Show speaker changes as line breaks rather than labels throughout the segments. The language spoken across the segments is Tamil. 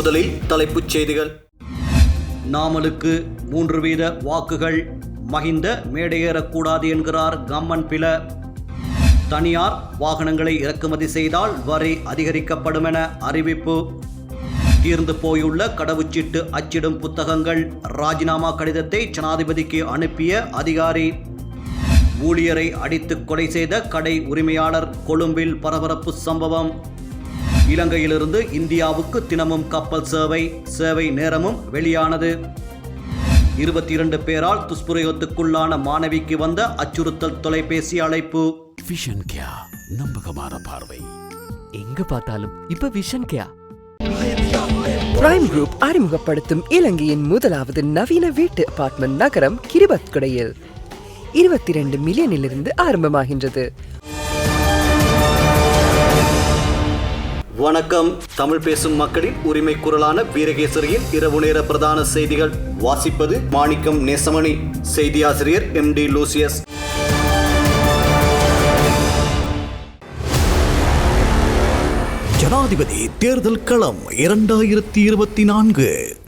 முதலில் தலைப்புச் செய்திகள். நாமலுக்கு மூன்று வீத வாக்குகள். மகிந்த மேடையேறக்கூடாது என்கிறார் கம்மன் பில. தனியார் வாகனங்களை இறக்குமதி செய்தால் வரி அதிகரிக்கப்படும் என அறிவிப்பு. தீர்ந்து போயுள்ள கடவுச்சீட்டு அச்சிடும் புத்தகங்கள். ராஜினாமா கடிதத்தை ஜனாதிபதிக்கு அனுப்பிய அதிகாரி. ஊழியரை அடித்து கொலை செய்த கடை உரிமையாளர் கொழும்பில் பரபரப்பு சம்பவம். இலங்கையிலிருந்து இந்தியாவுக்கு தினமும் கப்பல் சேவை சேவை நேரமும் வெளியானது. இருபத்தி இரண்டு பேரால் துஷ்பிரயோகத்துக்குள்ளான மாணவிக்கு வந்த அச்சுறுத்தல் தொலைபேசி அழைப்பு.
விஷன் கியா நம்பகமான பார்வை.
எங்க பார்த்தாலும் இப்ப விஷன் கேயா
பிரைம் குரூப் அறிமுகப்படுத்தும் இலங்கையின் முதலாவது நவீன வீட்டு அபார்ட்மெண்ட் நகரம் கிரிபத்குடையில். இருபத்தி ரெண்டு மில்லியனிலிருந்து ஆரம்பமாகின்றது.
வணக்கம். தமிழ் பேசும் மக்களின் உரிமை குரலான வீரகேசரியின் இரவு நேர பிரதான செய்திகள். வாசிப்பது மாணிக்கம் நேசமணி. செய்தியாசிரியர் எம் டி லூசியஸ்.
ஜனாதிபதி தேர்தல் களம் இரண்டாயிரத்தி இருபத்தி நான்கு.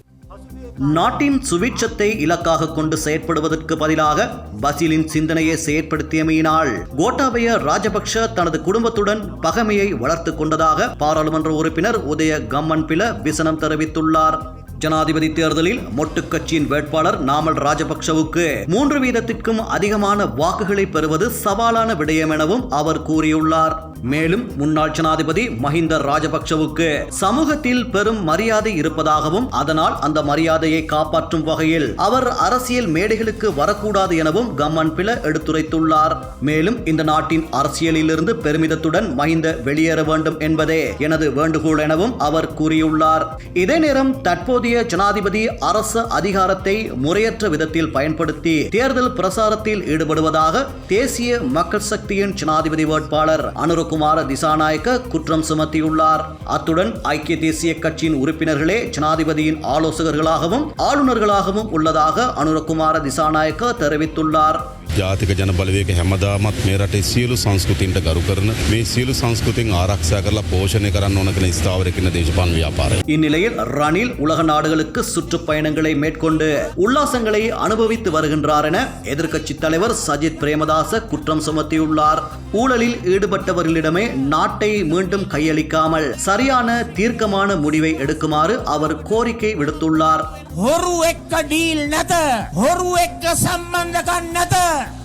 நாட்டின் சுவிட்சத்தை இலக்காக கொண்டு செயற்படுவதற்கு பதிலாக பசிலின் சிந்தனையை செயற்படுத்தியமையினால் கோட்டாபய ராஜபக்ஷ தனது குடும்பத்துடன் பகைமையை வளர்த்துக் கொண்டதாக பாராளுமன்ற உறுப்பினர் உதய கம்மன் பில விசனம் தெரிவித்துள்ளார். ஜனாதிபதி தேர்தலில் மொட்டு கட்சியின் வேட்பாளர் நாமல் ராஜபக்ஷவுக்கு மூன்று வீதத்திற்கும் அதிகமான வாக்குகளை பெறுவது சவாலான விடயம் எனவும் அவர் கூறியுள்ளார். மேலும் முன்னாள் ஜனாதிபதி மஹிந்த ராஜபக்ஷவுக்கு சமூகத்தில் பெரும் மரியாதை இருப்பதாகவும் அதனால் அந்த மரியாதையை காப்பாற்றும் வகையில் அவர் அரசியல் மேடைகளுக்கு வரக்கூடாது எனவும் கம்மன் பில எடுத்துரைத்துள்ளார். மேலும் இந்த நாட்டின் அரசியலிலிருந்து பெருமிதத்துடன் மஹிந்த வெளியேற வேண்டும் என்பதே எனது வேண்டுகோள் எனவும் அவர் கூறியுள்ளார். இதே நேரம் தற்போதைய ஜனாதிபதி அரசு அதிகாரத்தை முறையற்ற விதத்தில் பயன்படுத்தி தேர்தல் பிரசாரத்தில் ஈடுபடுவதாக தேசிய மக்கள் சக்தியின் ஜனாதிபதி வேட்பாளர் அனுரகுமார திசாநாயக்க குற்றம் சுமத்தியுள்ளார். அத்துடன் ஐக்கிய தேசிய கட்சியின் உறுப்பினர்களே ஜனாதிபதியின் ஆலோசகர்களாகவும் ஆளுநர்களாகவும் உள்ளதாக அனுரகுமார திசாநாயக்க தெரிவித்துள்ளார்.
ජාතික ජන බලවේග හැමදාමත් මේ රටේ සියලු සංස්කෘතින්ට ගරු කරන මේ සියලු සංස්කෘතින් ආරක්ෂා කරලා පෝෂණය කරන්න ඕන කන ස්ථාවරකින දේශපාලන ව්‍යාපාරය.
இந்நிலையில் ரணில் உலக நாடுகளுக்கு சுற்றுப்பயணங்களை மேற்கொண்டு உல்லாசங்களை அனுபவித்து வருகின்றார் என எதிர்க்கட்சி தலைவர் சஜித் பிரேமதாச குற்றம் சுமத்தியுள்ளார் ஊழலில் ஈடுபட்டவர்களிடமே நாட்டை மீண்டும் கையளிக்காமல் சரியான தீர்க்கமான முடிவை எடுக்குமாறு அவர் கோரிக்கை விடுத்துள்ளார்
හොරු එක්ක ඩීල් නැත හොරු එක්ක සම්බන්ධකන් නැත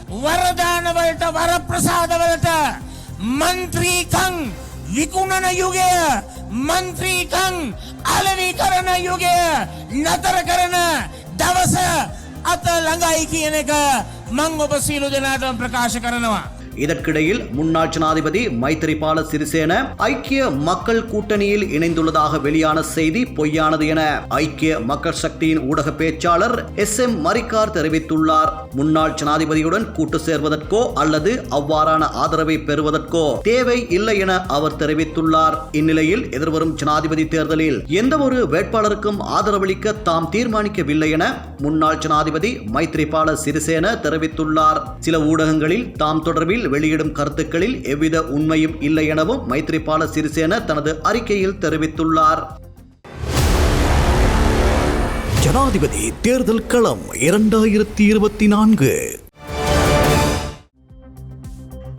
වරදානවලට වරප්‍රසාදවලට මන්ත්‍රීකං විකුණන යුගය මන්ත්‍රීකං අලවි කරන යුගය නතර කරන දවස අත ළඟයි කියන එක මං ඔබ සීලු දෙනාටම ප්‍රකාශ කරනවා.
இதற்கிடையில் முன்னாள் ஜனாதிபதி மைத்திரிபால சிறிசேன ஐக்கிய மக்கள் கூட்டணியில் இணைந்துள்ளதாக வெளியான செய்தி பொய்யானது என ஐக்கிய மக்கள் சக்தியின் ஊடக பேச்சாளர் எஸ் எம் மரிக்கார் தெரிவித்துள்ளார். முன்னாள் ஜனாதிபதியுடன் கூட்டு சேர்வதற்கோ அல்லது அவ்வாறான ஆதரவை பெறுவதற்கோ தேவை இல்லை என அவர் தெரிவித்துள்ளார். இந்நிலையில் எதிர்வரும் ஜனாதிபதி தேர்தலில் எந்த ஒரு வேட்பாளருக்கும் ஆதரவளிக்க தாம் தீர்மானிக்கவில்லை என முன்னாள் ஜனாதிபதி மைத்ரிபால சிறிசேன தெரிவித்துள்ளார். சில ஊடகங்களில் தாம் தொடர்பில் வெளியிடும் கருத்துக்களில் எவ்வித உண்மையும் இல்லை எனவும் மைத்ரிபால சிறிசேன தனது அறிக்கையில் தெரிவித்துள்ளார்.
ஜனாதிபதி தேர்தல் களம் இரண்டாயிரத்தி இருபத்தி நான்கு.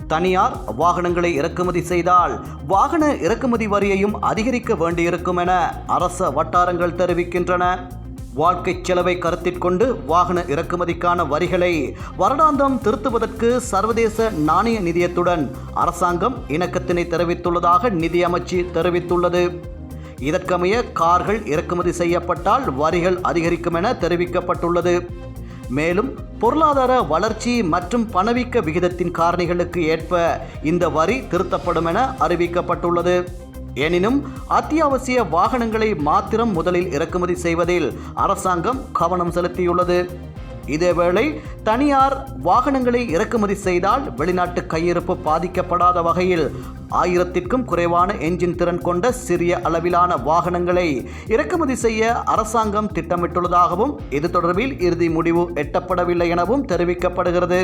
தனியார் வாகனங்களை இறக்குமதி செய்தால் வாகன இறக்குமதி வரியையும் அதிகரிக்க வேண்டியிருக்கும் என அரச வட்டாரங்கள் தெரிவிக்கின்றன. வாழ்க்கை செலவை கருத்தில் கொண்டு வாகன இறக்குமதிக்கான வரிகளை வருடாந்தம் திருத்துவதற்கு சர்வதேச நாணய நிதியத்துடன் அரசாங்கம் இணக்கத்தினை தெரிவித்துள்ளதாக நிதியமைச்சு தெரிவித்துள்ளது. இதற்கமைய கார்கள் இறக்குமதி செய்யப்பட்டால் வரிகள் அதிகரிக்கும் என தெரிவிக்கப்பட்டுள்ளது. மேலும் பொருளாதார வளர்ச்சி மற்றும் பணவீக்க விகிதத்தின் காரணிகளுக்கு ஏற்ப இந்த வரி திருத்தப்படும் என அறிவிக்கப்பட்டுள்ளது. எனினும் அத்தியாவசிய வாகனங்களை மாத்திரம் முதலில் இறக்குமதி செய்வதில் அரசாங்கம் கவனம் செலுத்தியுள்ளது. இதேவேளை தனியார் வாகனங்களை இறக்குமதி செய்தால் வெளிநாட்டு கையிருப்பு பாதிக்கப்படாத வகையில் ஆயிரத்திற்கும் குறைவான என்ஜின் திறன் கொண்ட சிறிய அளவிலான வாகனங்களை இறக்குமதி செய்ய அரசாங்கம் திட்டமிட்டுள்ளதாகவும் இது தொடர்பில் இறுதி முடிவு எட்டப்படவில்லை எனவும் தெரிவிக்கப்படுகிறது.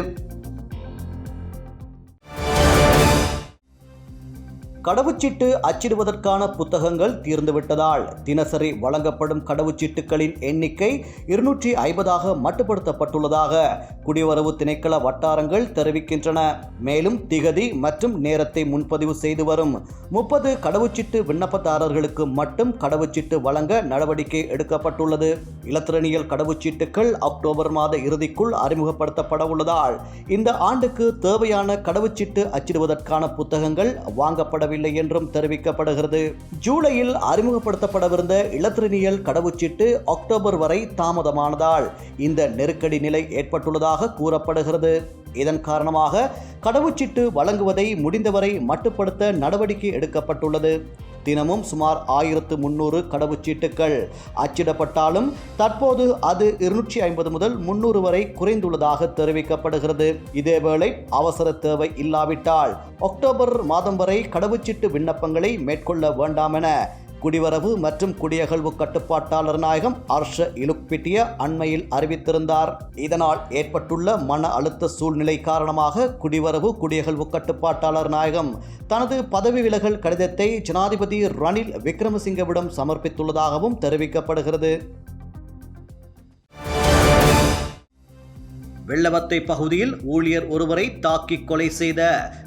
கடவுச்சீட்டு அச்சிடுவதற்கான புத்தகங்கள் தீர்ந்துவிட்டதால் தினசரி வழங்கப்படும் கடவுச்சீட்டுகளின் எண்ணிக்கை இருநூற்றி ஐம்பதாக மட்டுப்படுத்தப்பட்டுள்ளதாக குடிவரவு திணைக்கள வட்டாரங்கள் தெரிவிக்கின்றன. மேலும் திகதி மற்றும் நேரத்தை முன்பதிவு செய்து வரும் முப்பது கடவுச்சீட்டு விண்ணப்பதாரர்களுக்கு மட்டும் கடவுச்சீட்டு வழங்க நடவடிக்கை எடுக்கப்பட்டுள்ளது. இலத்திரனியல் கடவுச்சீட்டுகள் அக்டோபர் மாத இறுதிக்குள் அறிமுகப்படுத்தப்பட உள்ளதால் இந்த ஆண்டுக்கு தேவையான கடவுச்சீட்டு அச்சிடுவதற்கான புத்தகங்கள் வாங்கப்படவில்லை என்றும் தெரிவிக்கப்படுகிறது. ஜூலையில் அறிமுகப்படுத்தப்படவிருந்த இலத்திரனியல் கடவுச்சீட்டு அக்டோபர் வரை தாமதமானதால் இந்த நெருக்கடி நிலை ஏற்பட்டுள்ளதாக கூறப்படுகிறது. இதன் காரணமாக கடவுச்சீட்டு வழங்குவதை முடிந்தவரை மட்டுப்படுத்த நடவடிக்கை எடுக்கப்பட்டுள்ளது. தினமும் சுமார் ஆயிரத்து முன்னூறு கடவுச்சீட்டுகள் அச்சிடப்பட்டாலும் தற்போது அது இருநூற்றி ஐம்பது முதல் முன்னூறு வரை குறைந்துள்ளதாக தெரிவிக்கப்படுகிறது. இதேவேளை அவசர தேவை இல்லாவிட்டால் அக்டோபர் மாதம் வரை கடவுச்சீட்டு விண்ணப்பங்களை மேற்கொள்ள வேண்டாம் என குடிவரவு மற்றும் குடியகழ்வு கட்டுப்பாட்டாளர் நாயகம் ஹர்ஷ இலுக்பிட்டிய அண்மையில் அறிவித்திருந்தார். இதனால் ஏற்பட்டுள்ள மன அழுத்த சூழ்நிலை காரணமாக குடிவரவு குடியகழ்வு கட்டுப்பாட்டாளர் நாயகம் தனது பதவி விலகல் கடிதத்தை ஜனாதிபதி ரணில் விக்ரமசிங்கவிடம் சமர்ப்பித்துள்ளதாகவும் தெரிவிக்கப்படுகிறது. வெள்ளவத்தை பகுதியில் ஊழியர் ஒருவரை தாக்கி கொலை செய்த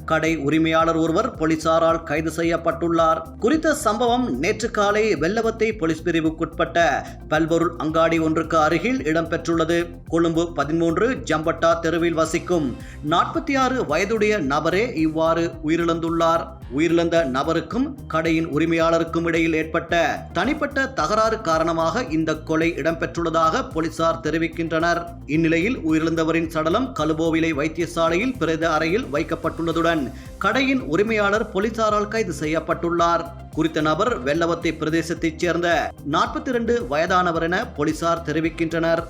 கடை உரிமையாளர் ஒருவர் போலீசாரால் கைது செய்யப்பட்டுள்ளார். குறித்த சம்பவம் நேற்று காலை வெள்ளவத்தை போலீஸ் பிரிவுக்குட்பட்ட பல்பொருள் அங்காடி ஒன்றுக்கு அருகில் இடம்பெற்றுள்ளது. கொழும்பு பதிமூன்று ஜம்பட்டா தெருவில் வசிக்கும் நாற்பத்தி ஆறு வயதுடைய நபரே இவ்வாறு உயிரிழந்துள்ளார். உயிரிழந்த நபருக்கும் கடையின் உரிமையாளருக்கும் இடையில் ஏற்பட்ட தனிப்பட்ட தகராறு காரணமாக இந்த கொலை இடம்பெற்றுள்ளதாக போலீசார் தெரிவிக்கின்றனர். இந்நிலையில் உயிரிழந்தவரின் சடலம் கலுபோவிலை வைத்தியசாலையில் பிரேத அறையில் வைக்கப்பட்டுள்ளதுடன் கடையின் உரிமையாளர் போலீசாரால் கைது செய்யப்பட்டுள்ளார். குறித்த நபர் வெள்ளவத்தை பிரதேசத்தைச் சேர்ந்த நாற்பத்தி இரண்டு வயதானவர் என போலீசார் தெரிவிக்கின்றனர்.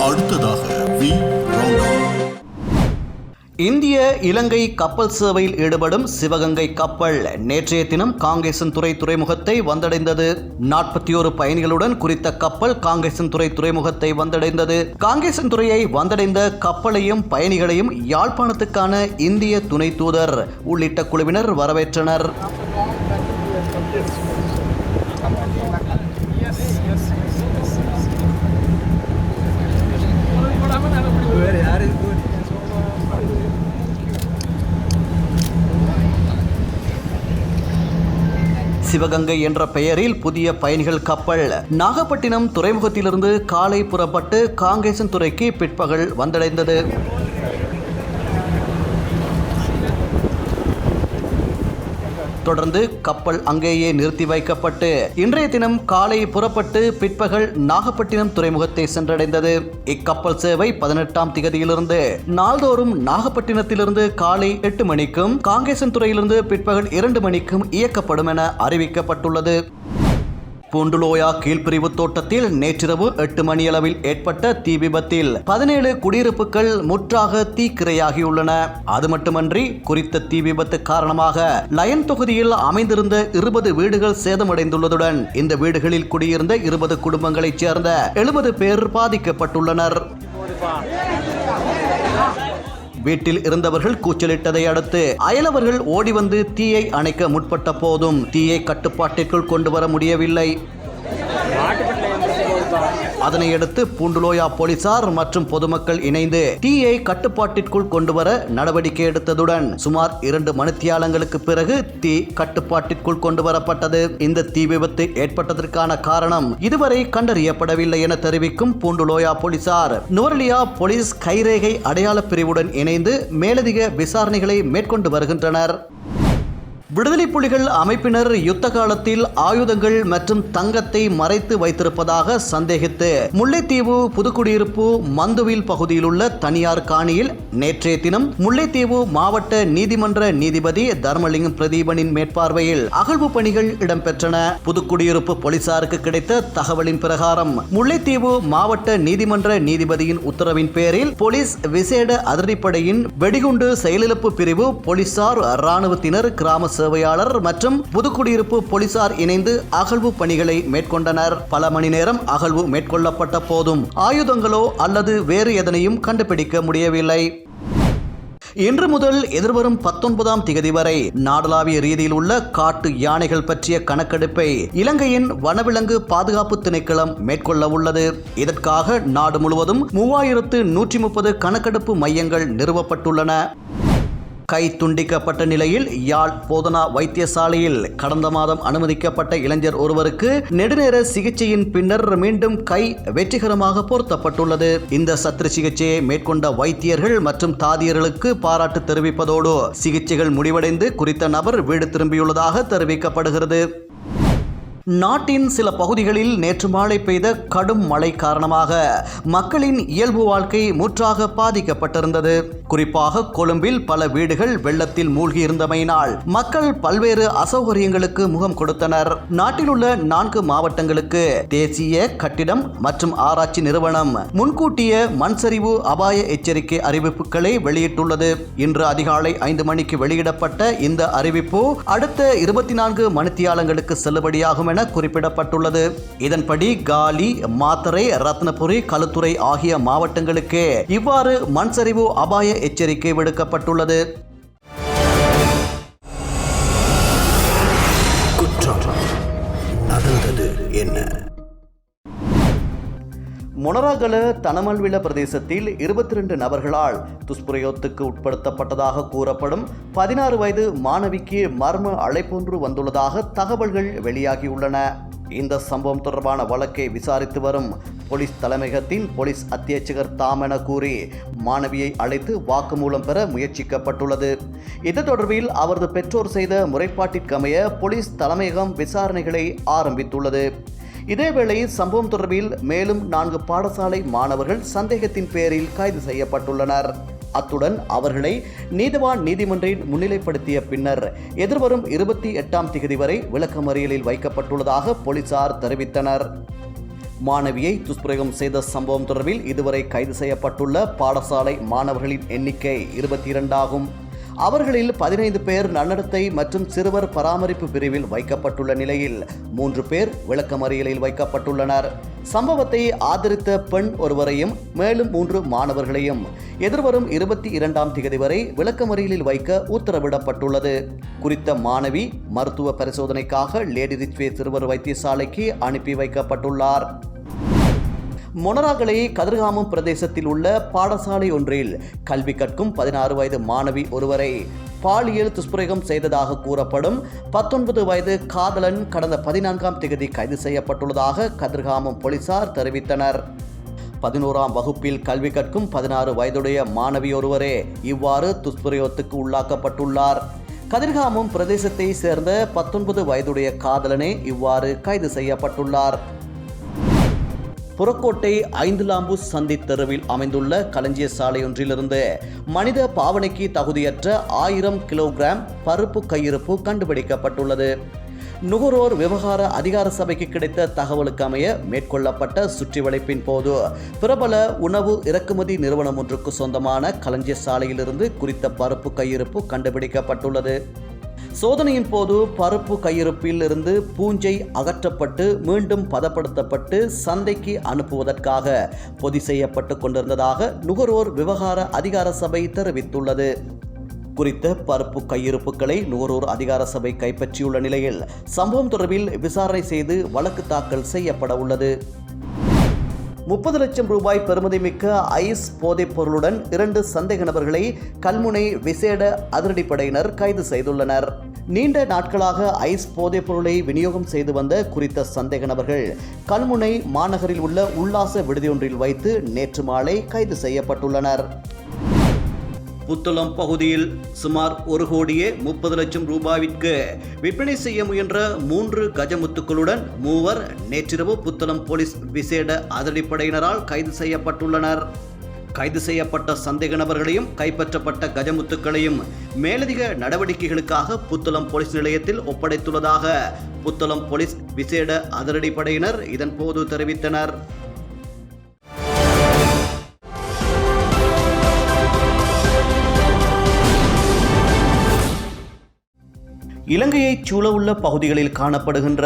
அடுத்ததாக வி. ரவுண்ட்
இந்திய இலங்கை கப்பல் சேவையில் ஈடுபடும் சிவகங்கை கப்பல் நேற்றைய தினம் காங்கேசன் துறை துறைமுகத்தை வந்தடைந்தது. நாற்பத்தி ஒரு பயணிகளுடன் குறித்த கப்பல் காங்கேசன் துறை துறைமுகத்தை வந்தடைந்தது. காங்கேசன் துறையை வந்தடைந்த கப்பலையும் பயணிகளையும் யாழ்ப்பாணத்துக்கான இந்திய துணை தூதர் உள்ளிட்ட குழுவினர் வரவேற்றனர். சிவகங்கை என்ற பெயரில் புதிய பயணிகள் கப்பல். நாகப்பட்டினம் துறைமுகத்திலிருந்து காலை புறப்பட்டு காங்கேசன் துறைக்கு பிற்பகல் வந்தடைந்தது. தொடர்ந்து கப்பல் அங்கேயே நிறுத்தி வைக்கப்பட்டு இன்றைய தினம் காலை புறப்பட்டு பிற்பகல் நாகப்பட்டினம் துறைமுகத்தை சென்றடைந்தது. இக்கப்பல் சேவை பதினெட்டாம் திகதியிலிருந்து நாள்தோறும் நாகப்பட்டினத்திலிருந்து காலை எட்டு மணிக்கும் காங்கேசன் துறையிலிருந்து பிற்பகல் இரண்டு மணிக்கும் இயக்கப்படும் என அறிவிக்கப்பட்டுள்ளது. பூண்டுலோயா கீழ்பிரிவு தோட்டத்தில் நேற்றிரவு எட்டு மணியளவில் ஏற்பட்ட தீ விபத்தில் பதினேழு குடியிருப்புகள் முற்றாக தீக்கிரையாகியுள்ளன. அது மட்டுமன்றி குறித்த தீ விபத்து காரணமாக லயன் தொகுதியில் அமைந்திருந்த இருபது வீடுகள் சேதமடைந்துள்ளதுடன் இந்த வீடுகளில் குடியிருந்த இருபது குடும்பங்களைச் சேர்ந்த எழுபது பேர் பாதிக்கப்பட்டுள்ளனர். வீட்டில் இருந்தவர்கள் கூச்சலிட்டதை அடுத்து அயலவர்கள் ஓடி வந்து தீயை அணைக்க முற்பட்ட போதும் தீயை கட்டுப்பாட்டிற்குள் கொண்டு வர முடியவில்லை. அதனையடுத்து பூண்டுலோயா போலீசார் மற்றும் பொதுமக்கள் இணைந்து தீயை கட்டுப்பாட்டிற்குள் கொண்டு வர நடவடிக்கை எடுத்ததுடன் சுமார் இரண்டு மணித்தியாலங்களுக்கு பிறகு தீ கட்டுப்பாட்டிற்குள் கொண்டு வரப்பட்டது இந்த தீ விபத்து ஏற்பட்டதற்கான காரணம் இதுவரை கண்டறியப்படவில்லை என தெரிவிக்கும் பூண்டுலோயா போலீசார். நுவரலியா போலீஸ் கைரேகை அடையாள பிரிவுடன் இணைந்து மேலதிக விசாரணைகளை மேற்கொண்டு வருகின்றனர். விடுதலை புலிகள் அமைப்பினர் யுத்த காலத்தில் ஆயுதங்கள் மற்றும் தங்கத்தை மறைத்து வைத்திருப்பதாக சந்தேகித்து முல்லைத்தீவு புதுக்குடியிருப்பு மந்துவில் பகுதியில் உள்ள தனியார் காணியில் நேற்றைய தினம் முல்லைத்தீவு மாவட்ட நீதிமன்ற நீதிபதி தர்மலிங்கம் பிரதீபனின் மேற்பார்வையில் அகழ்வு பணிகள் இடம்பெற்றன. புதுக்குடியிருப்பு போலீசாருக்கு கிடைத்த தகவலின் பிரகாரம் முல்லைத்தீவு மாவட்ட நீதிமன்ற நீதிபதியின் உத்தரவின் பேரில் போலீஸ் விசேட அதிரடிப்படையின் வெடிகுண்டு செயலிழப்பு பிரிவு போலீசார் இராணுவத்தினர் கிராம சேவையாளர் மற்றும் புதுக்குடியிருப்பு போலீசார் இணைந்து அகழ்வு பணிகளை மேற்கொண்டனர். பல மணி நேரம் அகழ்வு மேற்கொள்ளப்பட்ட போதும் ஆயுதங்களோ அல்லது வேறு எதனையும் கண்டுபிடிக்க முடியவில்லை. இன்று முதல் எதிர்வரும் பத்தொன்பதாம் திகதி வரை நாடளாவிய ரீதியில் உள்ள காட்டு யானைகள் பற்றிய கணக்கெடுப்பை இலங்கையின் வனவிலங்கு பாதுகாப்பு திணைக்களம் மேற்கொள்ள உள்ளது. இதற்காக நாடு முழுவதும் மூவாயிரத்து நூற்றி முப்பது கணக்கெடுப்பு மையங்கள் நிறுவப்பட்டுள்ளன. கை துண்டிக்கப்பட்ட நிலையில் யாழ் போதனா வைத்தியசாலையில் கடந்த மாதம் அனுமதிக்கப்பட்ட இளைஞர் ஒருவருக்கு நெடுநேர சிகிச்சையின் பின்னர் மீண்டும் கை வெற்றிகரமாக பொருத்தப்பட்டுள்ளது. இந்த சத்திர சிகிச்சையை மேற்கொண்ட வைத்தியர்கள் மற்றும் தாதியர்களுக்கு பாராட்டு தெரிவிப்பதோடு சிகிச்சைகள் முடிவடைந்து குறித்த நபர் வீடு திரும்பியுள்ளதாக தெரிவிக்கப்படுகிறது. நாட்டின் சில பகுதிகளில் நேற்று மாலை பெய்த கடும் மழை காரணமாக மக்களின் இயல்பு வாழ்க்கை முற்றாக பாதிக்கப்பட்டிருந்தது. குறிப்பாக கொழும்பில் பல வீடுகள் வெள்ளத்தில் மூழ்கியிருந்தமையினால் மக்கள் பல்வேறு அசௌகரியங்களுக்கு முகம் கொடுத்தனர். நாட்டில் உள்ள நான்கு மாவட்டங்களுக்கு தேசிய கட்டிடம் மற்றும் ஆராய்ச்சி நிறுவனம் முன்கூட்டிய மண்சரிவு அபாய எச்சரிக்கை அறிவிப்புகளை வெளியிட்டுள்ளது. இன்று அதிகாலை ஐந்து மணிக்கு வெளியிடப்பட்ட இந்த அறிவிப்பு அடுத்த இருபத்தி நான்கு மணித்தியாலங்களுக்கு செல்லுபடியாகும் என குறிப்பிடப்பட்டுள்ளது. இதன்படி காலி மாத்தரை ரத்னபுரி களுத்துறை ஆகிய மாவட்டங்களுக்கு இவ்வாறு மண்சரிவு அபாய எச்சரிக்கை விடுக்கப்பட்டுள்ளது. மொனராகல தனமல்வில பிரதேசத்தில் இருபத்தி ரெண்டு நபர்களால் துஷ்பிரயோகத்துக்கு உட்படுத்தப்பட்டதாக கூறப்படும் பதினாறு வயது மாணவிக்கு மர்ம அழைப்பொன்று வந்துள்ளதாக தகவல்கள் வெளியாகியுள்ளன. இந்த சம்பவம் தொடர்பான வழக்கை விசாரித்து வரும் போலீஸ் தலைமையகத்தின் போலீஸ் அத்தியட்சகர் தாம் என கூறி மாணவியை அழைத்து வாக்குமூலம் பெற முயற்சிக்கப்பட்டுள்ளது. இது தொடர்பில் அவரது பெற்றோர் செய்த முறைப்பாட்டிற்கமைய போலீஸ் தலைமையகம் விசாரணைகளை ஆரம்பித்துள்ளது. இதேவேளை சம்பவம் தொடர்பில் மேலும் நான்கு பாடசாலை மாணவர்கள் சந்தேகத்தின் பேரில் கைது செய்யப்பட்டுள்ளனர். அத்துடன் அவர்களை நீதிவான் நீதிமன்றில் முன்னிலைப்படுத்திய பின்னர் எதிர்வரும் இருபத்தி எட்டாம் திகதி வரை விளக்கமறியலில் வைக்கப்பட்டுள்ளதாக போலீசார் தெரிவித்தனர். மாணவியை துஷ்பிரயோகம் செய்த சம்பவம் தொடர்பில் இதுவரை கைது செய்யப்பட்டுள்ள பாடசாலை மாணவர்களின் எண்ணிக்கை இருபத்தி இரண்டாகும். அவர்களில் பதினைந்து பேர் நன்னடத்தை மற்றும் சிறுவர் பராமரிப்பு பிரிவில் வைக்கப்பட்டுள்ள நிலையில் மூன்று பேர் விளக்கமறியலில் வைக்கப்பட்டுள்ளனர். சம்பவத்தை ஆதரித்த பெண் ஒருவரையும் மேலும் மூன்று மாணவர்களையும் எதிர்வரும் இருபத்தி இரண்டாம் தேதி வரை விளக்கமறியலில் வைக்க உத்தரவிடப்பட்டுள்ளது. குறித்த மாணவி மருத்துவ பரிசோதனைக்காக லேடி ரிச்வே சிறுவர் வைத்தியசாலைக்கு அனுப்பி வைக்கப்பட்டுள்ளார். மொனராகலை கதிர்காமம் பிரதேசத்தில் உள்ள பாடசாலை ஒன்றில் கல்வி கற்கும் பதினாறு வயது மாணவி ஒருவரை பாலியல் துஷ்பிரயோகம் செய்ததாக கூறப்படும் பத்தொன்பது வயது காதலன் கடந்த பதினான்காம் தேதி கைது செய்யப்பட்டுள்ளதாக கதிர்காமம் போலீசார் தெரிவித்தனர். பதினோராம் வகுப்பில் கல்வி கற்கும் பதினாறு வயதுடைய மாணவி ஒருவரே இவ்வாறு துஷ்பிரயோகத்துக்கு உள்ளாக்கப்பட்டுள்ளார். கதிர்காமம் பிரதேசத்தை சேர்ந்த பத்தொன்பது வயதுடைய காதலனே இவ்வாறு கைது செய்யப்பட்டுள்ளார். புறக்கோட்டை ஐந்துலாம்பு சந்தி தெருவில் அமைந்துள்ள களஞ்சிய சாலையொன்றிலிருந்து மனித பாவனைக்கு தகுதியற்ற ஆயிரம் கிலோகிராம் பருப்பு கையிருப்பு கண்டுபிடிக்கப்பட்டுள்ளது. நுகர்வோர் விவகார அதிகார சபைக்கு கிடைத்த தகவலுக்கு அமைய மேற்கொள்ளப்பட்ட சுற்றிவளைப்பின் போது பிரபல உணவு இறக்குமதி நிறுவனம் ஒன்றுக்கு சொந்தமான களஞ்சிய சாலையிலிருந்து குறித்த பருப்பு கையிருப்பு கண்டுபிடிக்கப்பட்டுள்ளது. சோதனையின் போது பருப்பு கையிருப்பில் இருந்து பூஞ்சை அகற்றப்பட்டு மீண்டும் பதப்படுத்தப்பட்டு சந்தைக்கு அனுப்புவதற்காக பொதி செய்யப்பட்டு கொண்டிருந்ததாக நுகர்வோர் விவகார அதிகார சபை தெரிவித்துள்ளது. குறித்த பருப்பு கையிருப்புகளை நுகர்வோர் அதிகார சபை கைப்பற்றியுள்ள நிலையில் சம்பவம் தொடர்பில் விசாரணை செய்து வழக்கு தாக்கல் செய்யப்பட உள்ளது. முப்பது லட்சம் ரூபாய் பெறுமதிமிக்க ஐஸ் போதைப் பொருளுடன் இரண்டு சந்தேக நபர்களை கல்முனை விசேட அதிரடிப்படையினர் கைது செய்துள்ளனர். நீண்ட நாட்களாக ஐஸ் போதைப் பொருளை விநியோகம் செய்து வந்த குறித்த சந்தேக நபர்கள் கல்முனை மாநகரில் உள்ள உல்லாச விடுதியொன்றில் வைத்து நேற்று மாலை கைது செய்யப்பட்டுள்ளனர். புத்தளம் பகுதியில் சுமார் ஒரு கோடியே முப்பது லட்சம் ரூபாய்க்கு விற்பனை செய்ய முயன்ற மூன்று கஜமுத்துக்களுடன் மூவர் நேற்றிரவு புத்தளம் போலீஸ் விசேட அதிரடிப்படையினரால் கைது செய்யப்பட்டுள்ளனர். கைது செய்யப்பட்ட சந்தேக நபர்களையும் கைப்பற்றப்பட்ட கஜமுத்துக்களையும் மேலதிக நடவடிக்கைகளுக்காக புத்தளம் போலீஸ் நிலையத்தில் ஒப்படைத்துள்ளதாக புத்தளம் போலீஸ் விசேட அதிரடிப்படையினர் இதன்போது தெரிவித்தனர். இலங்கையைச் சூழவுள்ள பகுதிகளில் காணப்படுகின்ற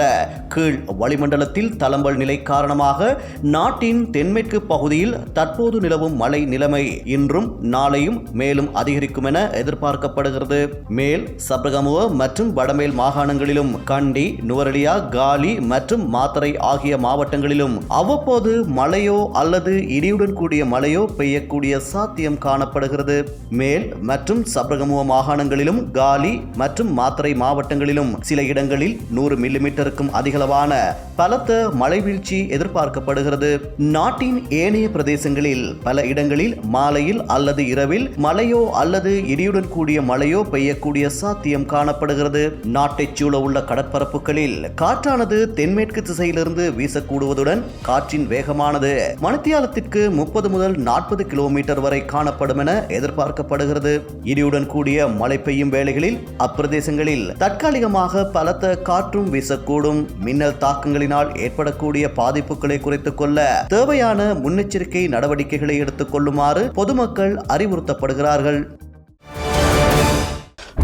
கீழ் வளிமண்டலத்தில் தளம்பல் நிலை காரணமாக நாட்டின் தென்மேற்கு பகுதியில் தற்போது நிலவும் மழை நிலைமை இன்றும் நாளையும் மேலும் அதிகரிக்கும் என எதிர்பார்க்கப்படுகிறது. மேல் சபரகமுவ மற்றும் வடமேல் மாகாணங்களிலும் கண்டி நுவரெலியா காலி மற்றும் மாத்தரை ஆகிய மாவட்டங்களிலும் அவ்வப்போது மழையோ அல்லது இடியுடன் கூடிய மழையோ பெய்யக்கூடிய சாத்தியம் காணப்படுகிறது. மேல் மற்றும் சபரகமுவ மாகாணங்களிலும் காலி மற்றும் மாத்தரை மாத்தறை மாவட்டங்களிலும் சில இடங்களில் நூறு மில்லிமீட்டருக்கும் அதிகளவான பலத்த மழை வீழ்ச்சி எதிர்பார்க்கப்படுகிறது. நாட்டின் ஏனைய பிரதேசங்களில் பல இடங்களில் மாலையில் அல்லது இரவில் மழையோ அல்லது இடியுடன் கூடிய மழையோ பெய்யக்கூடிய சாத்தியம் காணப்படுகிறது. நாட்டைச் சூழ உள்ள கடற்பரப்புகளில் காற்றானது தென்மேற்கு திசையிலிருந்து வீசக்கூடுவதுடன் காற்றின் வேகமானது மணித்தியாலத்திற்கு முப்பது முதல் நாற்பது கிலோமீட்டர் வரை காணப்படும் என எதிர்பார்க்கப்படுகிறது. இடியுடன் கூடிய மழை பெய்யும் வேளைகளில் அப்பிரதேசங்களில் தற்காலிகமாக பலத்த காற்றும் வீசக்கூடும். மின்னல் தாக்கங்களினால் ஏற்படக்கூடிய பாதிப்புகளை குறைத்துக் கொள்ள தேவையான முன்னெச்சரிக்கை நடவடிக்கைகளை எடுத்துக் கொள்ளுமாறு பொதுமக்கள் அறிவுறுத்தப்படுகிறார்கள்.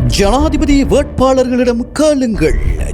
ஜனாதிபதி வேட்பாளர்களிடம் கேளுங்கள்.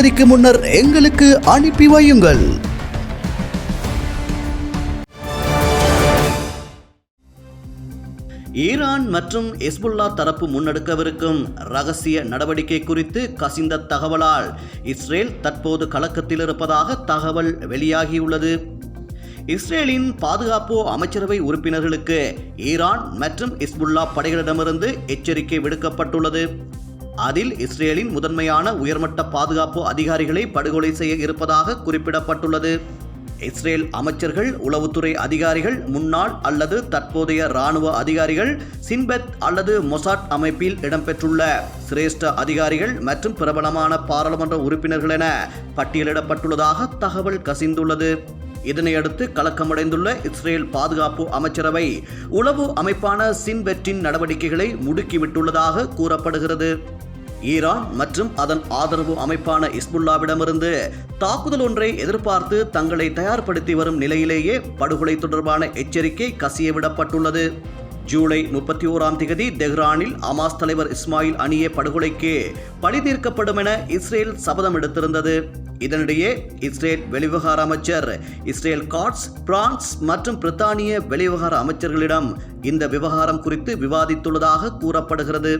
தேதிக்கு முன்னர் எங்களுக்கு அனுப்பி வையுங்கள்.
ஈரான் மற்றும் எஸ்புல்லா தரப்பு முன்னெடுக்கவிருக்கும் ரகசிய நடவடிக்கை குறித்து கசிந்த தகவலால் இஸ்ரேல் தற்போது கலக்கத்தில் இருப்பதாக தகவல் வெளியாகியுள்ளது. இஸ்ரேலின் பாதுகாப்பு அமைச்சரவை உறுப்பினர்களுக்கு ஈரான் மற்றும் இஸ்புல்லா படைகளிடமிருந்து எச்சரிக்கை விடுக்கப்பட்டுள்ளது. அதில் இஸ்ரேலின் முதன்மையான உயர்மட்ட பாதுகாப்பு அதிகாரிகளை படுகொலை செய்ய இருப்பதாக குறிப்பிடப்பட்டுள்ளது. இஸ்ரேல் அமைச்சர்கள் உளவுத்துறை அதிகாரிகள் முன்னாள் அல்லது தற்போதைய இராணுவ அதிகாரிகள் சின்பெத் அல்லது மொசாட் அமைப்பில் இடம்பெற்றுள்ள சிரேஷ்ட அதிகாரிகள் மற்றும் பிரபலமான பாராளுமன்ற உறுப்பினர்கள் என பட்டியலிடப்பட்டுள்ளதாக தகவல் கசிந்துள்ளது. இதனையடுத்து கலக்கமடைந்துள்ள இஸ்ரேல் பாதுகாப்பு அமைச்சரவை உளவு அமைப்பான சின்வெட்டின் நடவடிக்கைகளை முடுக்கிவிட்டுள்ளதாக கூறப்படுகிறது. ஈரான் மற்றும் அதன் ஆதரவு அமைப்பான இஸ்புல்லாவிடமிருந்து தாக்குதல் ஒன்றை எதிர்பார்த்து தங்களை தயார்படுத்தி வரும் நிலையிலேயே படுகொலை தொடர்பான எச்சரிக்கை கசியவிடப்பட்டுள்ளது. ஜூலை முப்பத்தி ஓராம் திகதி தெஹ்ரானில் அமாஸ் தலைவர் இஸ்மாயில் அணியே படுகொலைக்கு பழி தீர்க்கப்படும் என இஸ்ரேல் சபதம் எடுத்திருந்தது. இதனிடையே இஸ்ரேல் வெளிவிவகார அமைச்சர் இஸ்ரேல் காட்ஸ் பிரான்ஸ் மற்றும் பிரித்தானிய வெளிவிவகார அமைச்சர்களிடம் இந்த விவகாரம் குறித்து விவாதித்துள்ளதாக கூறப்படுகிறது.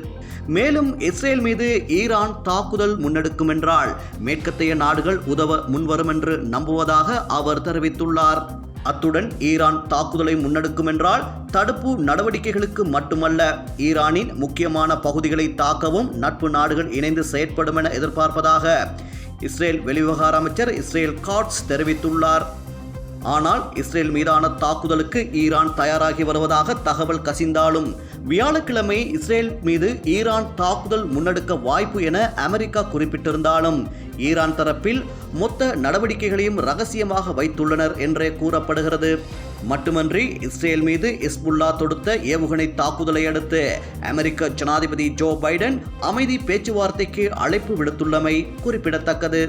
மேலும் இஸ்ரேல் மீது ஈரான் தாக்குதல் முன்னெடுக்கும் என்றால் மேற்கத்தைய நாடுகள் உதவ முன்வரும் என்று நம்புவதாக அவர் தெரிவித்துள்ளார். அத்துடன் ஈரான் தாக்குதலை முன்னெடுக்கும் என்றால் தடுப்பு நடவடிக்கைகளுக்கு மட்டுமல்ல ஈரானின் முக்கியமான பகுதிகளை தாக்கவும் நட்பு நாடுகள் இணைந்து செயற்படும் என எதிர்பார்ப்பதாக இஸ்ரேல் வெளிவிவகார அமைச்சர் இஸ்ரேல் காட்ஸ் தெரிவித்துள்ளார். ஆனால் இஸ்ரேல் மீதான தாக்குதலுக்கு ஈரான் தயாராகி வருவதாக தகவல் கசிந்தாலும் வியாழக்கிழமை இஸ்ரேல் மீது ஈரான் தாக்குதல் முன்னெடுக்க வாய்ப்பு என அமெரிக்கா குறிப்பிட்டிருந்தாலும் ஈரான் தரப்பில் மொத்த நடவடிக்கைகளையும் ரகசியமாக வைத்துள்ளனர் என்றே கூறப்படுகிறது. மட்டுமன்றி இஸ்ரேல் மீது இஸ்புல்லா தொடுத்த ஏவுகணை தாக்குதலை அடுத்து அமெரிக்க ஜனாதிபதி ஜோ பைடன் அமைதி பேச்சுவார்த்தைக்கு அழைப்பு விடுத்துள்ளமை குறிப்பிடத்தக்கது.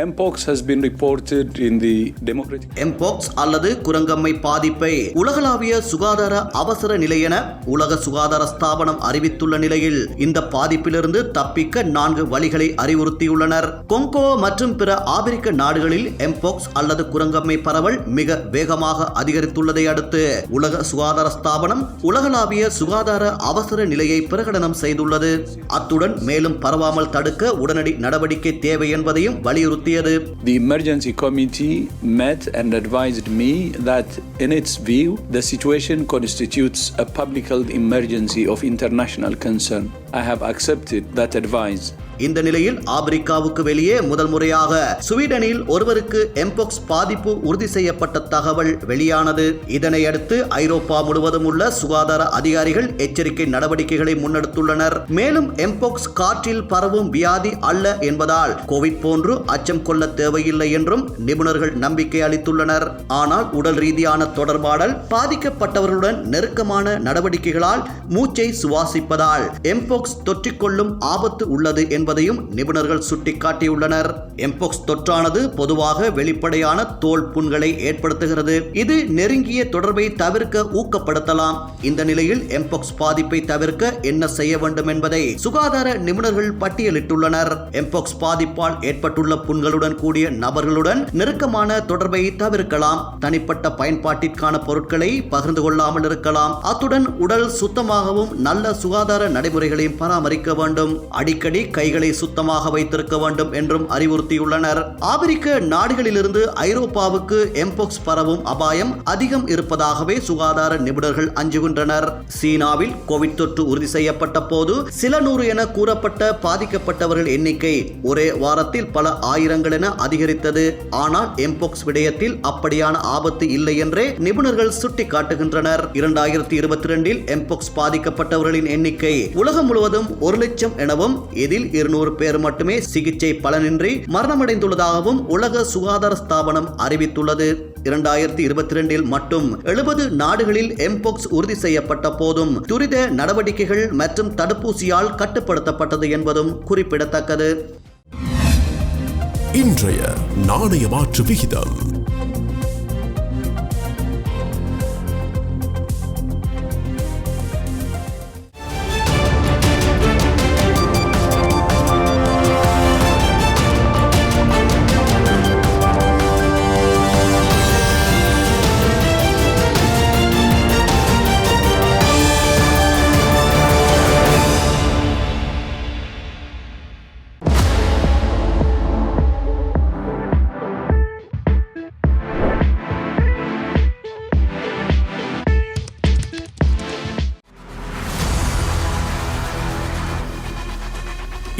Mpox has been reported in the Democratic
எம்போக்ஸ் அல்லது குரங்கம்மை பாதிப்பை உலகளாவிய சுகாதார அவசர நிலை என உலக சுகாதார ஸ்தாபனம் அறிவித்துள்ள நிலையில் இந்த பாதிப்பிலிருந்து தப்பிக்க நான்கு வழிகளை அறிவுறுத்தியுள்ளனர். கொங்கோ மற்றும் பிற ஆப்பிரிக்க நாடுகளில் எம்போக்ஸ் அல்லது குரங்கம்மை பரவல் மிக வேகமாக அதிகரித்துள்ளதை அடுத்து உலக சுகாதார ஸ்தாபனம் உலகளாவிய சுகாதார அவசர நிலையை பிரகடனம் செய்துள்ளது. அத்துடன் மேலும் பரவாமல் தடுக்க உடனடி நடவடிக்கை தேவை என்பதையும் வலியுறுத்தி
The emergency committee met and advised me that in its view the situation constitutes a public health emergency of international concern. I have accepted that advice
இந்த நிலையில் ஆப்பிரிக்காவுக்கு வெளியே முதல் முறையாக சுவீடனில் ஒருவருக்கு எம்போக்ஸ் பாதிப்பு உறுதி செய்யப்பட்ட தகவல் வெளியானது. இதனை அடுத்து ஐரோப்பா முழுவதும் உள்ள சுகாதார அதிகாரிகள் எச்சரிக்கை நடவடிக்கைகளை முன்னெடுத்துள்ளனர். மேலும் எம்போக்ஸ் காற்றில் பரவும் வியாதி அல்ல என்பதால் கோவிட் போன்று அச்சம் கொள்ள தேவையில்லை என்றும் நிபுணர்கள் நம்பிக்கை அளித்துள்ளனர். ஆனால் உடல் ரீதியான தொடர்பாடல் பாதிக்கப்பட்டவர்களுடன் நெருக்கமான நடவடிக்கைகளால் மூச்சை சுவாசிப்பதால் எம்போக்ஸ் தொற்றிக்கொள்ளும் ஆபத்து உள்ளது என்பதையும் நிபுணர்கள் சுட்டிக்காட்டியுள்ளனர். எம்போக்ஸ் தொற்றானது பொதுவாக வெளிப்படையான தோல் புண்களை ஏற்படுத்துகிறது. இது நெருங்கிய தொடர்பை தவிர்க்க ஊக்கப்படுத்தலாம். இந்த நிலையில் எம்போக்ஸ் பாதிப்பை தவிர்க்க என்ன செய்ய வேண்டும் என்பதை சுகாதார நிபுணர்கள் பட்டியலிட்டுள்ளனர். எம்போக்ஸ் பாதிப்பால் ஏற்பட்டுள்ள புண்களுடன் கூடிய நபர்களுடன் நெருக்கமான தொடர்பை தவிர்க்கலாம். தனிப்பட்ட பயன்பாட்டிற்கான பொருட்களை பகிர்ந்து கொள்ளாமல் இருக்கலாம். அத்துடன் உடல் சுத்தமாகவும் நல்ல சுகாதார நடைமுறைகளையும் பராமரிக்க வேண்டும். அடிக்கடி கைகளை சுத்தமாக வைத்திருக்க வேண்டும் என்றும் அறிவுறுத்தியுள்ளனர். ஆப்பிரிக்க நாடுகளிலிருந்து ஐரோப்பாவுக்கு எம்போக்ஸ் பரவும் அபாயம் அதிகம் இருப்பதாகவே சுகாதார நிபுணர்கள் அஞ்சுகின்றனர். சீனாவில் கோவிட் தொற்று உறுதி செய்யப்பட்ட போது சில நூறு என கூறப்பட்ட பாதிக்கப்பட்டவர்கள் எண்ணிக்கை ஒரே வாரத்தில் பல ஆயிரங்கள் என அதிகரித்தது. ஆனால் எம்போக்ஸ் விடயத்தில் அப்படியான ஆபத்து இல்லை என்றே நிபுணர்கள் சுட்டிக்காட்டுகின்றனர். இரண்டாயிரத்தி இருபத்தி ரெண்டில் எம்போக்ஸ் பாதிக்கப்பட்டவர்களின் எண்ணிக்கை உலகம் முழுவதும் ஒரு லட்சம் எனவும் இதில் இருநூறு பேர் மட்டுமே சிகிச்சை பலனின்றி மரணமடைந்துள்ளதாகவும் உலக சுகாதார ஸ்தாபனம் அறிவித்துள்ளது. இரண்டாயிரத்தி இருபத்தி ரெண்டில் மட்டும் எழுபது நாடுகளில் எம்போக்ஸ் உறுதி செய்யப்பட்ட போதும் துரித நடவடிக்கைகள் மற்றும் தடுப்பூசியால் கட்டுப்படுத்தப்பட்டது என்பதும் குறிப்பிடத்தக்கது.
இன்றைய நாணய மாற்று விகிதம்.